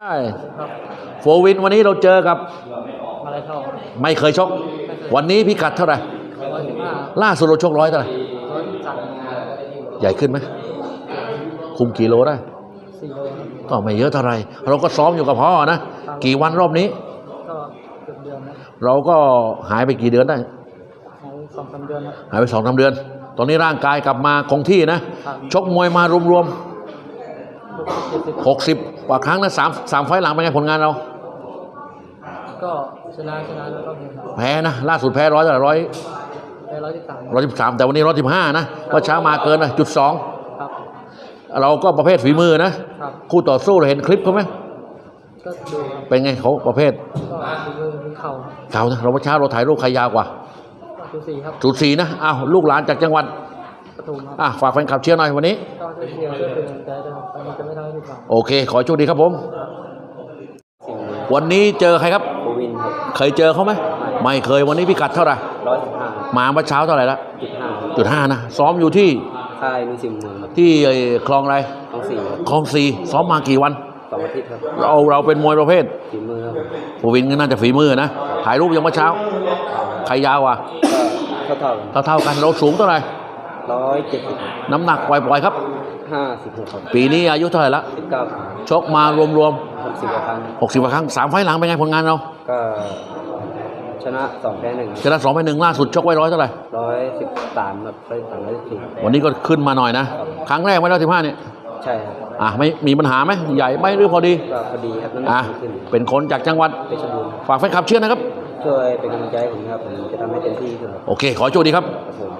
ใช่โฟวินวันนี้เราเจอกับอะไรเท่าไม่เคยชก วันนี้พิกัดเท่าไหร่ร้อยสิบห้าล่าสุดเราชกร้อยเท่าไหร่ร้อยสามใหญ่ขึ้นไหมคุมกี่โลได้สี่โลครับก็ไม่เยอะเท่าไหร่เราก็ซ้อมอยู่กับพ่อนะกี่วันรอบนี้ ก็เกือบเดือนนะเราก็หายไปกี่เดือนได้ใช้สองสามเดือนนะหายไปสองสามเดือน ตอนนี้ร่างกายกลับมาคงที่นะครับชกมวยมารวมลูกเจ็ดสิบๆ หกสิบกว่าครั้งนะสามสามไฟล์หลังเป็นไงผลงานเรา ก็ชนะชนะแล้วก็แพ้แพ้นะ ล่าสุดแพ้ร้อยเท่าไหร่ร้อยแพ้ร้อยที่สามร้อยสิบสามแต่วันนี้ร้อยสิบห้านะก็ช้ามาเกินนะจุดสองครับเราก็ประเภทฝีมือนะครับคู่ต่อสู้เราเห็นคลิปเขาไหมก็ดูครับเป็นไงเขาประเภทก็ดูมือมีเข่าครับเก่านะเราเมื่อเช้าเราถ่ายรูปใครยาวกว่าก็ดูสี่ครับสูสีนะอ้าวลูกหลานจากจังหวัดประตูครับ อะฝากแฟนคลับเชียร์หน่อยวันนี้ ก็ช่วยเชียร์ช่วยเป็นกำลังใจด้วยครับตอนนี้จะไม่ทำให้ผิดหวังโอเค ขอให้โชคดีครับผม สิ่งนี้วันนี้เจอใครครับ โควินครับเคยเจอเขาไหมไม่เคยวันนี้พิกัดเท่าไหร่ร้อยสิบห้ามาเมื่อเช้าเท่าไหร่ละจุดห้าจุดห้านะซ้อมอยู่ที่ค่ายมีสิบหมื่นครับที่ไอ้คลองอะไรต้องสี่ครับคลองสี่ซ้อมมากี่วัน สองอาทิตย์ครับเราเราเป็นมวยประเภทฝีมือครับผู้วินก็น่าจะฝีมือนะถ่ายรูปยังเมื่อเช้า ใครยาวอะก็เท่าเท่าเท่าเท่าๆกันเราสูงเท่าไหร่ ร้อยเจ็ดสิบน้ำหนักปล่อยๆครับ ห้าสิบหกครับปีนี้อายุเท่าไหร่ละสิบเก้าชกมารวมหกสิบกว่าครั้งๆ60กว่าครั้งสามไฟล์หลังเป็นไงผลงานเราก็ชนะสองแพ้หนึ่งชนะสองไปหนึ่งล่าสุดชกไว้ร้อยเท่าไหร่ร้อยสิบสามแบบร้อยสามร้อยสี่วันนี้ก็ขึ้นมาหน่อยนะ ครั้งแรกไม่ร้อยสิบห้าเนี่ยใช่ครับอะไม่มีปัญหาไหมใหญ่ไหมหรือพอดีก็พอดีครับน้ำหนัอะกไม่ขึ้นเป็นคนจากจังหวัดเพชรบูรณ์ฝากแฟนคลับเชียร์นะครับ ช่วยเป็นกำลังใจให้ผมนะครับผมจะทำให้เต็มที่ที่สุดครับโอเค ขอโชคดีครับ ครับผม